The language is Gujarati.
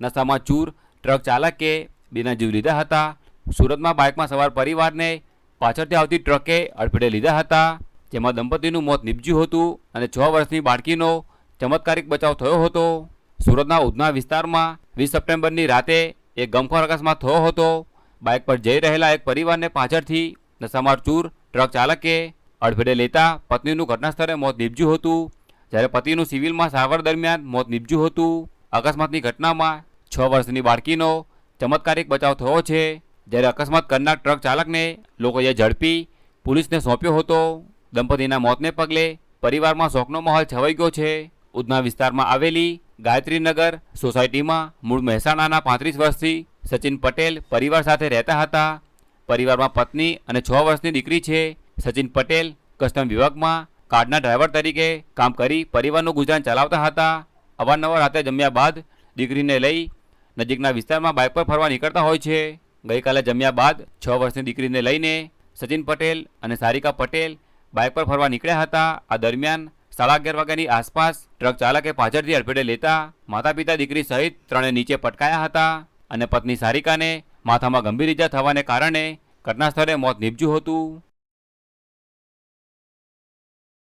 નશામાં ચૂર, ટ્રક ચાલકે, બેના જીવ લીધા હતા. સુરતમાં બાઇકમાં સવાર પરિવારને પાછળથી આવતી ટ્રકે અડફેટે લીધા હતા, જેમાં દંપતીનું મોત નીપજ્યું હતું અને છ વર્ષની બાળકીનો ચમત્કારિક બચાવ થયો હતો. સુરતના ઉધના વિસ્તારમાં વીસ સપ્ટેમ્બરની રાતે એક ગમખોર અકસ્માત થયો હતો. બાઇક પર જઈ રહેલા એક પરિવારને પાછળથી નશામાં ચૂર, ટ્રક ચાલકે અડફેટે લેતા પત્નીનું ઘટનાસ્થળે મોત નીપજ્યું હતું. જ્યારે પતિનું સિવિલમાં સારવાર દરમિયાન મોત નીપજ્યું હતું. અકસ્માતની ઘટનામાં છ વર્ષની બાળકીનો ચમત્કારિક બચાવ થયો છે. જ્યારે અકસ્માત કરનાર ટ્રક ચાલકને લોકોએ ઝડપી પોલીસને સોંપ્યો હતો. દંપતીના મોતને પગલે પરિવારમાં શોકનો માહોલ છવાઈ ગયો છે. ઉધના વિસ્તારમાં આવેલી ગાયત્રીનગર સોસાયટીમાં મૂળ મહેસાણાના પાંત્રીસ વર્ષથી સચિન પટેલ પરિવાર સાથે રહેતા હતા. પરિવારમાં પત્ની અને છ વર્ષની દીકરી છે. સચિન પટેલ કસ્ટમ વિભાગમાં કાર્ડના ડ્રાઈવર તરીકે કામ કરી પરિવારનું ગુજરાન ચલાવતા હતા. અવારનવાર રાતે જમ્યા બાદ દીકરીને લઈ નજીકના વિસ્તારમાં બાઇક પર ફરવા નીકળતા હોય છે. ગઈકાલે જમ્યા બાદ છ વર્ષની દીકરીને લઈને સચિન પટેલ અને સારિકા પટેલ બાઇક પર ફરવા નીકળ્યા હતા. આ દરમિયાન સાડા અગિયાર વાગ્યાની આસપાસ ટ્રક ચાલકે પાછળથી અડફેટે લેતા માતા પિતા દીકરી સહિત ત્રણે નીચે પટકાયા હતા અને પત્ની સારિકાને માથામાં ગંભીર ઇજા થવાને કારણે ઘટનાસ્થળે મોત નીપજ્યું હતું.